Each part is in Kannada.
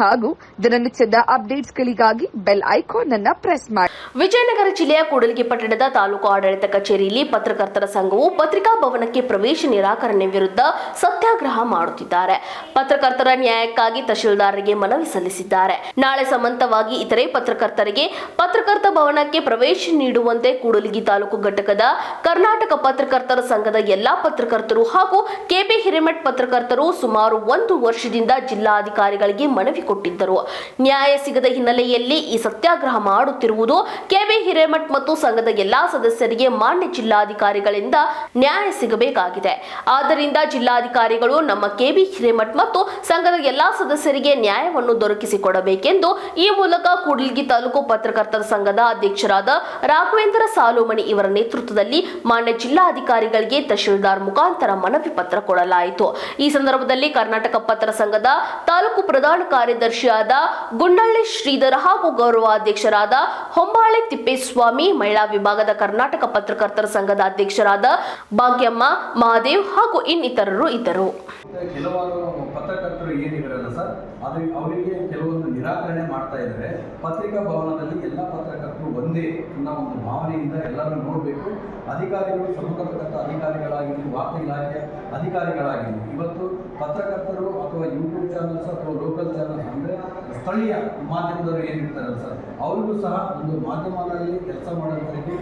ಹಾಗೂ ದಿನನಿತ್ಯದ ಅಪ್ಡೇಟ್ಸ್ಗಳಿಗಾಗಿ ಬೆಲ್ ಐಕಾನ್ ಅನ್ನು ಪ್ರೆಸ್ ಮಾಡಿ. ವಿಜಯನಗರ ಜಿಲ್ಲೆಯ ಕೂಡಲಿಗಿ ಪಟ್ಟಣದ ತಾಲೂಕು ಆಡಳಿತ ಕಚೇರಿಯಲ್ಲಿ ಪತ್ರಕರ್ತರ ಸಂಘವು ಪತ್ರಿಕಾ ಭವನಕ್ಕೆ ಪ್ರವೇಶ ನಿರಾಕರಣೆ ವಿರುದ್ಧ ಸತ್ಯಾಗ್ರಹ ಮಾಡುತ್ತಿದ್ದಾರೆ. ಪತ್ರಕರ್ತರ ನ್ಯಾಯಕ್ಕಾಗಿ ತಹಶೀಲ್ದಾರರಿಗೆ ಮನವಿ ಸಲ್ಲಿಸಿದ್ದಾರೆ. ನಾಳೆ ಸಮಂತವಾಗಿ ಇತರೆ ಪತ್ರಕರ್ತರಿಗೆ ಪತ್ರಕರ್ತ ಭವನಕ್ಕೆ ಪ್ರವೇಶ ನೀಡುವಂತೆ ಕೂಡಲಿಗಿ ತಾಲೂಕು ಘಟಕದ ಕರ್ನಾಟಕ ಪತ್ರಕರ್ತರ ಸಂಘದ ಎಲ್ಲಾ ಪತ್ರಕರ್ತರು ಹಾಗೂ ಕೆಪಿ ಹಿರೇಮಠ್ ಪತ್ರಕರ್ತರು ಸುಮಾರು ಒಂದು ವರ್ಷದಿಂದ ಜಿಲ್ಲಾಧಿಕಾರಿಗಳಿಗೆ ಮನವಿ ಕೊಟ್ಟಿದ್ದರು. ನ್ಯಾಯ ಸಿಗದ ಹಿನ್ನೆಲೆಯಲ್ಲಿ ಈ ಸತ್ಯಾಗ್ರಹ ಮಾಡುತ್ತಿರುವುದು ಕೆಬಿ ಹಿರೇಮಠ್ ಮತ್ತು ಸಂಘದ ಎಲ್ಲಾ ಸದಸ್ಯರಿಗೆ ಮಾನ್ಯ ಜಿಲ್ಲಾಧಿಕಾರಿಗಳಿಂದ ನ್ಯಾಯ ಸಿಗಬೇಕಾಗಿದೆ. ಆದ್ದರಿಂದ ಜಿಲ್ಲಾಧಿಕಾರಿಗಳು ನಮ್ಮ ಕೆಬಿ ಹಿರೇಮಠ್ ಮತ್ತು ಸಂಘದ ಎಲ್ಲಾ ಸದಸ್ಯರಿಗೆ ನ್ಯಾಯವನ್ನು ದೊರಕಿಸಿಕೊಡಬೇಕೆಂದು ಈ ಮೂಲಕ ಕೂಡ್ಲಿಗಿ ತಾಲೂಕು ಪತ್ರಕರ್ತರ ಸಂಘದ ಅಧ್ಯಕ್ಷರಾದ ರಾಘವೇಂದ್ರ ಸಾಲುಮಣಿ ಇವರ ನೇತೃತ್ವದಲ್ಲಿ ಮಾನ್ಯ ಜಿಲ್ಲಾಧಿಕಾರಿಗಳಿಗೆ ತಹಶೀಲ್ದಾರ್ ಮುಖಾಂತರ ಮನವಿ ಪತ್ರ ಕೊಡಲಾಯಿತು. ಈ ಸಂದರ್ಭದಲ್ಲಿ ಕರ್ನಾಟಕ ಪತ್ರ ಸಂಘದ ತಾಲೂಕು ಪ್ರಧಾನ ಕಾರ್ಯದರ್ಶಿಯಾದ ಗುಂಡಳ್ಳಿ ಶ್ರೀಧರ ಹಾಗೂ ಗೌರವಾಧ್ಯಕ್ಷರಾದ ಹೊಂಬಾಳೆ ತಿಪ್ಪೇಸ್ವಾಮಿ, ಮಹಿಳಾ ವಿಭಾಗದ ಕರ್ನಾಟಕ ಪತ್ರಕರ್ತರ ಸಂಘದ ಅಧ್ಯಕ್ಷರಾದ ಭಾಗ್ಯಮ್ಮ, ಮಹಾದೇವ್ ಹಾಗೂ ಇನ್ನಿತರರು ಇದ್ದರು. ಕೆಲವಾರು ಪತ್ರಕರ್ತರು ಏನಿದಾರಲ್ಲ ಸರ್, ಅದು ಅವರಿಗೆ ಕೆಲವೊಂದು ನಿರಾಕರಣೆ ಮಾಡ್ತಾ ಇದ್ದಾರೆ. ಪತ್ರಿಕಾ ಭವನದಲ್ಲಿ ಎಲ್ಲ ಪತ್ರಕರ್ತರು ಒಂದೇ ಅನ್ನೋ ಒಂದು ಭಾವನೆಯಿಂದ ಎಲ್ಲರನ್ನು ನೋಡಬೇಕು. ಅಧಿಕಾರಿಗಳು ಸಂಬಂಧಪಟ್ಟ ಅಧಿಕಾರಿಗಳಾಗಿರಲಿ ವಾರ್ತಾ ಇಲಾಖೆ ಅಧಿಕಾರಿಗಳಾಗಿರಲಿ ಇವತ್ತು ಪತ್ರಕರ್ತರು ಅಥವಾ ಯೂಟ್ಯೂಬ್ ಚಾನಲ್ಸ್ ಅಥವಾ ಸ್ಥಳೀಯ ಮಾಧ್ಯಮದವರು ಏನಿರ್ತಾರಲ್ಲ ಸರ್, ಅವ್ರಿಗೂ ಸಹ ಒಂದು ಮಾಧ್ಯಮದಲ್ಲಿ ಕೆಲಸ ಮಾಡೋದಕ್ಕೆ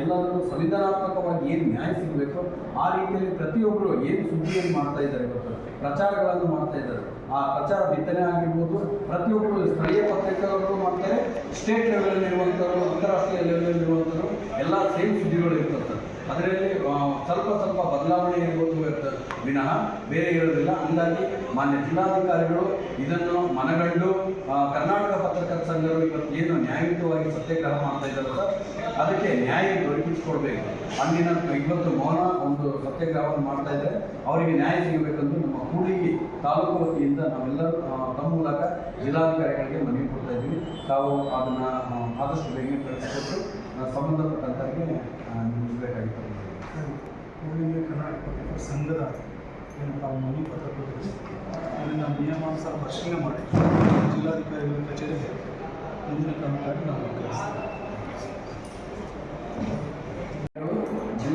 ಎಲ್ಲರೂ ಸಂವಿಧಾನಾತ್ಮಕವಾಗಿ ಏನು ನ್ಯಾಯ ಸಿಗಬೇಕು ಆ ರೀತಿಯಲ್ಲಿ ಪ್ರತಿಯೊಬ್ಬರು ಏನು ಸುದ್ದಿಯನ್ನು ಮಾಡ್ತಾ ಇದ್ದಾರೆ ಪ್ರಚಾರಗಳನ್ನು ಮಾಡ್ತಾ ಇದ್ದಾರೆ ಆ ಪ್ರಚಾರ ಬಿತ್ತನೆ ಆಗಿರ್ಬೋದು ಪ್ರತಿಯೊಬ್ಬರು ಸ್ಥಳೀಯ ಪತ್ರಿಕೆಗಳು ಮಾಡ್ತಾರೆ, ಸ್ಟೇಟ್ ಲೆವೆಲಲ್ಲಿ ಇರುವಂಥವ್ರು ಅಂತಾರಾಷ್ಟ್ರೀಯ ಲೆವೆಲಲ್ಲಿ ಇರುವಂಥವ್ರು ಎಲ್ಲ ಸೇಮ್ ಸುದ್ದಿಗಳು ಇರ್ತದೆ. ಅದರಲ್ಲಿ ಸ್ವಲ್ಪ ಸ್ವಲ್ಪ ಬದಲಾವಣೆ ಇರ್ಬೋದು ವಿನಃ ಬೇರೆ ಇರೋದಿಲ್ಲ. ಹಂಗಾಗಿ ಮಾನ್ಯ ಜಿಲ್ಲಾಧಿಕಾರಿಗಳು ಇದನ್ನು ಮನಗಂಡು ಕರ್ನಾಟಕ ಪತ್ರಕರ್ತರ ಸಂಘರು ಇವತ್ತು ಏನು ನ್ಯಾಯಯುತವಾಗಿ ಸತ್ಯಾಗ್ರಹ ಮಾಡ್ತಾ ಇದ್ದಾರೆ ಸರ್, ಅದಕ್ಕೆ ನ್ಯಾಯ ದೊರಕಿಸಿಕೊಡ್ಬೇಕು. ಅಂದಿನ ಇವತ್ತು ಮೌನ ಸತ್ಯಾಗ್ರಹವನ್ನು ಮಾಡ್ತಾ ಇದ್ದಾರೆ. ಅವರಿಗೆ ನ್ಯಾಯ ಸಿಗಬೇಕೆಂದು ನಮ್ಮ ಕೂಡಿಗೆ ತಾಲೂಕು ವತಿಯಿಂದ ನಾವೆಲ್ಲರೂ ತಮ್ಮ ಮೂಲಕ ಜಿಲ್ಲಾಧಿಕಾರಿಗಳಿಗೆ ಮನವಿ ಕೊಡ್ತಾ ಇದ್ದೀವಿ. ತಾವು ಅದನ್ನು ಆದಷ್ಟು ಬೇಗ ಕಳಿಸಿಕೊಟ್ಟು ಸಂಬಂಧಪಟ್ಟಂತವರಿಗೆ ನಿಲ್ಲಿಸಬೇಕಾಗಿತ್ತು ಕೂಡಿಗೆ ಕರ್ನಾಟಕ ಪತ್ರಕರ್ತರ ಸಂಘದ ಏನು ತಾವು ಮನವಿ ಪತ್ರ ಕೊಟ್ಟಿದ್ದೀವಿ ಅದನ್ನು ನಿಯಮಾನುಸಾರ ಪರಿಶೀಲನೆ ಮಾಡಿ ಜಿಲ್ಲಾಧಿಕಾರಿಗಳ ಕಚೇರಿಗೆ ಮುಂದಿನ ಕ್ರಮಕ್ಕಾಗಿ ನಾವು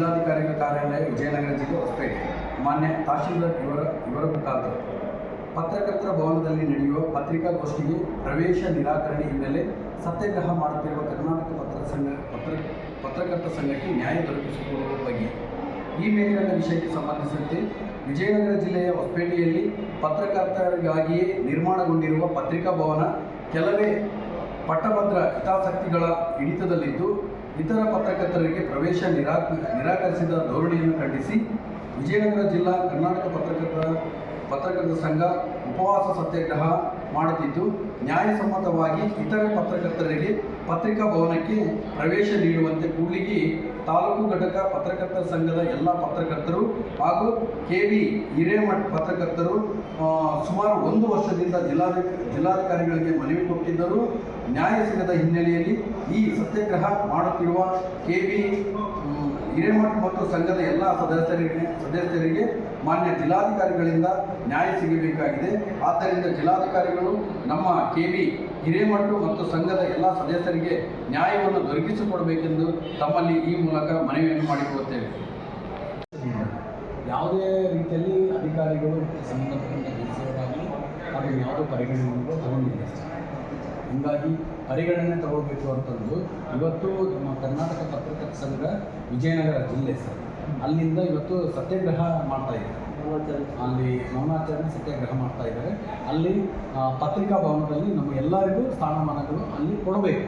ಜಿಲ್ಲಾಧಿಕಾರಿಗಳ ಕಾರ್ಯಾಲಯ ವಿಜಯನಗರ ಜಿಲ್ಲೆ ಹೊಸಪೇಟೆ. ಮಾನ್ಯ ತಹಶೀಲ್ದಾರ್ ಇವರ ಇವರ ಮುಖಾಂತರ. ಪತ್ರಕರ್ತರ ಭವನದಲ್ಲಿ ನಡೆಯುವ ಪತ್ರಿಕಾಗೋಷ್ಠಿಗೆ ಪ್ರವೇಶ ನಿರಾಕರಣೆ ಹಿನ್ನೆಲೆ ಸತ್ಯಾಗ್ರಹ ಮಾಡುತ್ತಿರುವ ಕರ್ನಾಟಕ ಪತ್ರ ಸಂಘ, ಪತ್ರ, ಪತ್ರಕರ್ತ ಸಂಘಕ್ಕೆ ನ್ಯಾಯ ದೊರಕಿಸಿಕೊಡುವ ಬಗ್ಗೆ. ಈ ಮೇಲಿನ ವಿಷಯಕ್ಕೆ ಸಂಬಂಧಿಸಿದಂತೆ ವಿಜಯನಗರ ಜಿಲ್ಲೆಯ ಹೊಸಪೇಟೆಯಲ್ಲಿ ಪತ್ರಕರ್ತರಿಗಾಗಿಯೇ ನಿರ್ಮಾಣಗೊಂಡಿರುವ ಪತ್ರಿಕಾ ಭವನ ಕೆಲವೇ ಪಟ್ಟಭದ್ರ ಹಿತಾಸಕ್ತಿಗಳ ಹಿಡಿತದಲ್ಲಿದ್ದು ಇತರ ಪತ್ರಕರ್ತರಿಗೆ ಪ್ರವೇಶ ನಿರಾಕ ನಿರಾಕರಿಸಿದ ಧೋರಣೆಯನ್ನು ಖಂಡಿಸಿ ವಿಜಯನಗರ ಜಿಲ್ಲಾ ಕರ್ನಾಟಕ ಪತ್ರಕರ್ತರ ಪತ್ರಕರ್ತರ ಸಂಘ ಉಪವಾಸ ಸತ್ಯಾಗ್ರಹ ಮಾಡುತ್ತಿದ್ದು, ನ್ಯಾಯಸಮ್ಮತವಾಗಿ ಇತರೆ ಪತ್ರಕರ್ತರಿಗೆ ಪತ್ರಿಕಾ ಭವನಕ್ಕೆ ಪ್ರವೇಶ ನೀಡುವಂತೆ ಕೂಡ್ಲಿಗಿ ತಾಲೂಕು ಘಟಕ ಪತ್ರಕರ್ತರ ಸಂಘದ ಎಲ್ಲ ಪತ್ರಕರ್ತರು ಹಾಗೂ ಕೆ ವಿ ಹಿರೇಮಠ್ ಪತ್ರಕರ್ತರು ಸುಮಾರು ಒಂದು ವರ್ಷದಿಂದ ಜಿಲ್ಲಾಧಿ, ಜಿಲ್ಲಾಧಿಕಾರಿಗಳಿಗೆ ಮನವಿ ಕೊಟ್ಟಿದ್ದರು. ನ್ಯಾಯ ಸಿಗದ ಹಿನ್ನೆಲೆಯಲ್ಲಿ ಈ ಸತ್ಯಾಗ್ರಹ ಮಾಡುತ್ತಿರುವ ಕೆ ವಿ ಹಿರೇಮಠ್ ಮತ್ತು ಸಂಘದ ಎಲ್ಲ ಸದಸ್ಯರಿಗೆ ಸದಸ್ಯರಿಗೆ ಮಾನ್ಯ ಜಿಲ್ಲಾಧಿಕಾರಿಗಳಿಂದ ನ್ಯಾಯ ಸಿಗಬೇಕಾಗಿದೆ. ಆದ್ದರಿಂದ ಜಿಲ್ಲಾಧಿಕಾರಿಗಳು ನಮ್ಮ ಕೆ ವಿ ಹಿರೇಮಠ ಮತ್ತು ಸಂಘದ ಎಲ್ಲ ಸದಸ್ಯರಿಗೆ ನ್ಯಾಯವನ್ನು ದೊರಕಿಸಿಕೊಡಬೇಕೆಂದು ತಮ್ಮಲ್ಲಿ ಈ ಮೂಲಕ ಮನವಿಯನ್ನು ಮಾಡಿಕೊಳ್ಳುತ್ತೇವೆ. ಯಾವುದೇ ರೀತಿಯಲ್ಲಿ ಅಧಿಕಾರಿಗಳು ಸಂಬಂಧಪಟ್ಟ ಅದು ಯಾವುದೋ ಪರಿಗಣನೆಗೆ ತಗೊಂಡಿಲ್ಲ ಹೀಗಾಗಿ ಪರಿಗಣನೆ ತಗೋಬೇಕು ಅಂತಂದು ಇವತ್ತು ನಮ್ಮ ಕರ್ನಾಟಕ ಪತ್ರಕರ್ತ ಸಂಘ ವಿಜಯನಗರ ಜಿಲ್ಲೆ ಸರ್. ಅಲ್ಲಿಂದ ಇವತ್ತು ಸತ್ಯಾಗ್ರಹ ಮಾಡ್ತಾ ಇದ್ದಾರೆ ಅಲ್ಲಿ ಮೌನಾಚರಣೆ ಸತ್ಯಾಗ್ರಹ ಮಾಡ್ತಾ ಇದ್ದಾರೆ. ಅಲ್ಲಿ ಪತ್ರಿಕಾ ಭವನದಲ್ಲಿ ನಮ್ಮ ಎಲ್ಲರಿಗೂ ಸ್ಥಾನಮಾನಗಳು ಅಲ್ಲಿ ಕೊಡಬೇಕು.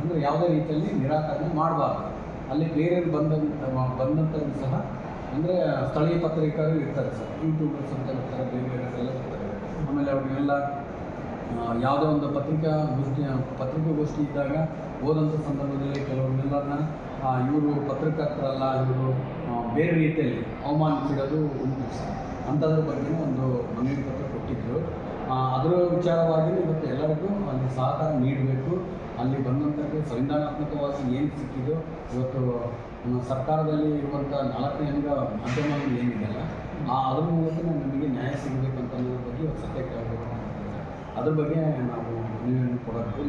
ಅಂದರೆ ಯಾವುದೇ ರೀತಿಯಲ್ಲಿ ನಿರಾಕರಣೆ ಮಾಡಬಾರ್ದು. ಅಲ್ಲಿ ಬೇರೆ ಬಂದಂತ ಬಂದಂಥದ್ದು ಸಹ, ಅಂದರೆ ಸ್ಥಳೀಯ ಪತ್ರಿಕರು ಇರ್ತಾರೆ ಸರ್. ಯೂಟ್ಯೂಬರ್ಸ್ ಅಂತ ಇರ್ತಾರೆ ಬೇರೆ ಬೇರೆ ಇರ್ತಾರೆ. ಆಮೇಲೆ ಅವ್ರಿಗೆಲ್ಲ ಯಾವುದೋ ಒಂದು ಪತ್ರಿಕಾ ಗೋಷ್ಠಿ ಇದ್ದಾಗ ಹೋದಂಥ ಸಂದರ್ಭದಲ್ಲಿ ಕೆಲವ್ರನ್ನೆಲ್ಲರನ್ನ ಇವರು ಪತ್ರಕರ್ತರಲ್ಲ, ಇವರು ಬೇರೆ ರೀತಿಯಲ್ಲಿ ಅವಮಾನಿಸಿರೋದು ಉಂಟು. ಅಂಥದ್ರ ಬಗ್ಗೆ ಒಂದು ಮನವಿ ಪತ್ರ ಕೊಟ್ಟಿದ್ದರು ಅದರ ವಿಚಾರವಾಗಿ ಇವತ್ತು ಎಲ್ಲರಿಗೂ ಅಲ್ಲಿ ಸಹಕಾರ ನೀಡಬೇಕು. ಅಲ್ಲಿ ಬಂದಂಥದ್ದು ಸಂವಿಧಾನಾತ್ಮಕವಾಗಿ ಏನು ಸಿಕ್ಕಿದೋ ಇವತ್ತು, ಸರ್ಕಾರದಲ್ಲಿ ಇರುವಂಥ ನಾಲ್ಕನೇ ಅಂಗ ಮಾಧ್ಯಮಗಳು ಏನಿದೆಯಲ್ಲ ಅದ್ರ ಮೂಲಕ ನಮಗೆ ನ್ಯಾಯ ಸಿಗಬೇಕಂತ ಅನ್ನೋದ್ರ ಬಗ್ಗೆ ಸತ್ಯಾಗ್ರಹ. ಅದ್ರ ಬಗ್ಗೆ ನಾವು ಕೊಡೋದು